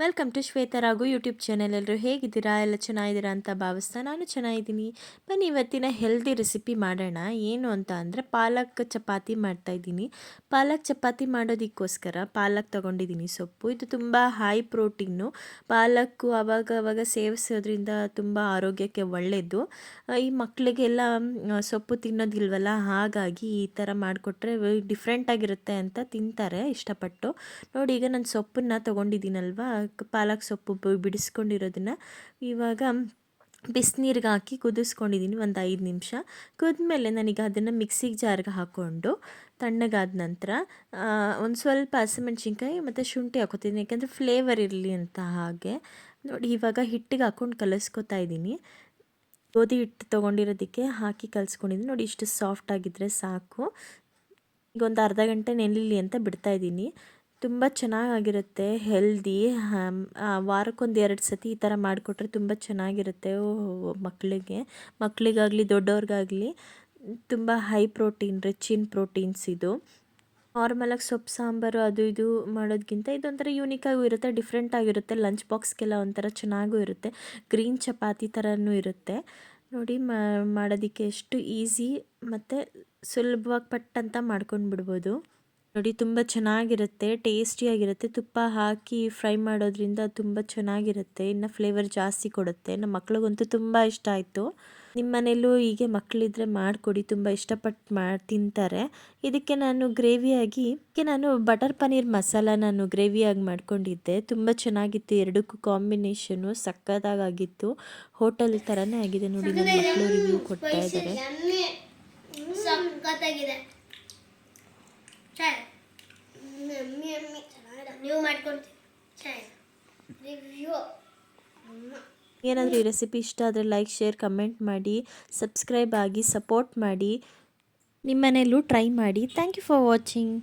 Welcome to Shwetharagu YouTube channel ಎಲ್ಲರೂ ಹೇಗಿದ್ದೀರಾ? ಎಲ್ಲ ಚೆನ್ನಾಗಿದ್ದೀರಾ ಅಂತ ಭಾವಿಸ್ತಾ ನಾನು ಚೆನ್ನಾಗಿದ್ದೀನಿ. ಬನ್ನಿ, ಇವತ್ತಿನ ಹೆಲ್ದಿ ರೆಸಿಪಿ ಮಾಡೋಣ. ಏನು ಅಂತ ಅಂದರೆ ಪಾಲಕ್ ಚಪಾತಿ ಮಾಡ್ತಾಯಿದ್ದೀನಿ ಪಾಲಕ್ ಚಪಾತಿ ಮಾಡೋದಕ್ಕೋಸ್ಕರ ಪಾಲಕ್ ತೊಗೊಂಡಿದ್ದೀನಿ ಸೊಪ್ಪು. ಇದು ತುಂಬ ಹೈ ಪ್ರೋಟೀನು ಪಾಲಕ್ಕು ಅವಾಗ ಅವಾಗ ಸೇವಿಸೋದ್ರಿಂದ ತುಂಬ ಆರೋಗ್ಯಕ್ಕೆ ಒಳ್ಳೆಯದು ಈ ಮಕ್ಕಳಿಗೆಲ್ಲ ಸೊಪ್ಪು ತಿನ್ನೋದಿಲ್ವಲ್ಲ, ಹಾಗಾಗಿ ಈ ಥರ ಮಾಡಿಕೊಟ್ರೆ ಡಿಫ್ರೆಂಟಾಗಿರುತ್ತೆ ಅಂತ ತಿಂತಾರೆ ಇಷ್ಟಪಟ್ಟು. ನೋಡಿ, ಈಗ ನಾನು ಸೊಪ್ಪನ್ನು ತೊಗೊಂಡಿದ್ದೀನಲ್ವಾ? ಪಾಲಕ್ ಸೊಪ್ಪು ಬಿಡಿಸ್ಕೊಂಡಿರೋದನ್ನು ಇವಾಗ ಬಿಸಿನೀರಿಗೆ ಹಾಕಿ ಕುದಿಸ್ಕೊಂಡಿದ್ದೀನಿ ಒಂದು ಐದು ನಿಮಿಷ. ಕುದ್ಮೇಲೆ ನನಗೆ ಅದನ್ನು ಮಿಕ್ಸಿಗೆ ಜಾರ್ಗೆ ಹಾಕ್ಕೊಂಡು ತಣ್ಣಗಾದ ನಂತರ ಒಂದು ಸ್ವಲ್ಪ ಹಸಿಮೆಣ್ಸಿನ್ಕಾಯಿ ಮತ್ತು ಶುಂಠಿ ಹಾಕೋತೀನಿ. ಯಾಕೆಂದರೆ ಫ್ಲೇವರ್ ಇರಲಿ ಅಂತ ಹಾಗೆ. ನೋಡಿ, ಇವಾಗ ಹಿಟ್ಟಿಗೆ ಹಾಕ್ಕೊಂಡು ಕಲಿಸ್ಕೊತಾ ಇದ್ದೀನಿ. ಗೋಧಿ ಹಿಟ್ಟು ತೊಗೊಂಡಿರೋದಕ್ಕೆ ಹಾಕಿ ಕಲಿಸ್ಕೊಂಡಿದ್ದೀನಿ. ನೋಡಿ, ಇಷ್ಟು ಸಾಫ್ಟ್ ಆಗಿದ್ದರೆ ಸಾಕು. ಈಗ ಒಂದು ಅರ್ಧ ಗಂಟೆ ನೆನಲಿ ಅಂತ ಬಿಡ್ತಾಯಿದ್ದೀನಿ ತುಂಬ ಚೆನ್ನಾಗಿರುತ್ತೆ ಹೆಲ್ದಿ ವಾರಕ್ಕೊಂದು ಎರಡು ಸತಿ ಈ ಥರ ಮಾಡಿಕೊಟ್ರೆ ತುಂಬ ಚೆನ್ನಾಗಿರುತ್ತೆ ಮಕ್ಕಳಿಗೆ ಮಕ್ಕಳಿಗಾಗಲಿ ದೊಡ್ಡವ್ರಿಗಾಗಲಿ ತುಂಬ high protein rich in proteins ಇದು. ನಾರ್ಮಲಾಗಿ ಸೊಪ್ಪು, ಸಾಂಬಾರು, ಅದು ಇದು ಮಾಡೋದಕ್ಕಿಂತ ಇದೊಂಥರ ಯೂನಿಕಾಗೂ ಇರುತ್ತೆ ಡಿಫ್ರೆಂಟ್ ಆಗಿರುತ್ತೆ ಲಂಚ್ ಬಾಕ್ಸ್ಗೆಲ್ಲ ಒಂಥರ ಚೆನ್ನಾಗೂ ಇರುತ್ತೆ. ಗ್ರೀನ್ ಚಪಾತಿ ಥರನೂ ಇರುತ್ತೆ. ನೋಡಿ ಮಾಡೋದಕ್ಕೆ ಎಷ್ಟು ಈಸಿ ಮತ್ತು ಸುಲಭವಾಗಿ ಪಟ್ಟಂತ ಮಾಡ್ಕೊಂಡು ಬಿಡ್ಬೋದು ನೋಡಿ ತುಂಬ ಚೆನ್ನಾಗಿರುತ್ತೆ ಟೇಸ್ಟಿಯಾಗಿರುತ್ತೆ. ತುಪ್ಪ ಹಾಕಿ ಫ್ರೈ ಮಾಡೋದ್ರಿಂದ ತುಂಬ ಚೆನ್ನಾಗಿರುತ್ತೆ. ಇನ್ನು ಫ್ಲೇವರ್ ಜಾಸ್ತಿ ಕೊಡುತ್ತೆ. ನಮ್ಮ ಮಕ್ಳಿಗಂತೂ ತುಂಬ ಇಷ್ಟ ಆಯಿತು. ನಿಮ್ಮ ಮನೇಲೂ ಹೀಗೆ ಮಕ್ಕಳಿದ್ರೆ ಮಾಡಿಕೊಡಿ ತುಂಬ ಇಷ್ಟಪಟ್ಟು ಮಾಡಿ ತಿಂತಾರೆ. ಇದಕ್ಕೆ ನಾನು ಗ್ರೇವಿಯಾಗಿ ಇದಕ್ಕೆ ನಾನು ಬಟರ್ ಪನ್ನೀರ್ ಮಸಾಲ ನಾನು ಗ್ರೇವಿಯಾಗಿ ಮಾಡ್ಕೊಂಡಿದ್ದೆ. ತುಂಬ ಚೆನ್ನಾಗಿತ್ತು ಎರಡಕ್ಕೂ ಕಾಂಬಿನೇಷನು ಸಕ್ಕತ್ತಾಗಿತ್ತು ಹೋಟೆಲ್ ಥರನೇ ಆಗಿದೆ ನೋಡಿ ನಮ್ಮ ಮಕ್ಕಳು ರಿವ್ಯೂ ಕೊಡ್ತಾ ಇದ್ದಾರೆ ನೀವು ಮಾಡ್ಕೊಂತೀವಿ ರಿವ್ಯೂ ಏನಾದರೂ ಈ ರೆಸಿಪಿ ಇಷ್ಟ ಆದರೆ ಲೈಕ್ ಶೇರ್ ಕಮೆಂಟ್ ಮಾಡಿ ಸಬ್ಸ್ಕ್ರೈಬ್ ಆಗಿ ಸಪೋರ್ಟ್ ಮಾಡಿ. ನಿಮ್ಮ ಮನೆಯಲ್ಲೂ ಟ್ರೈ ಮಾಡಿ. Thank you for watching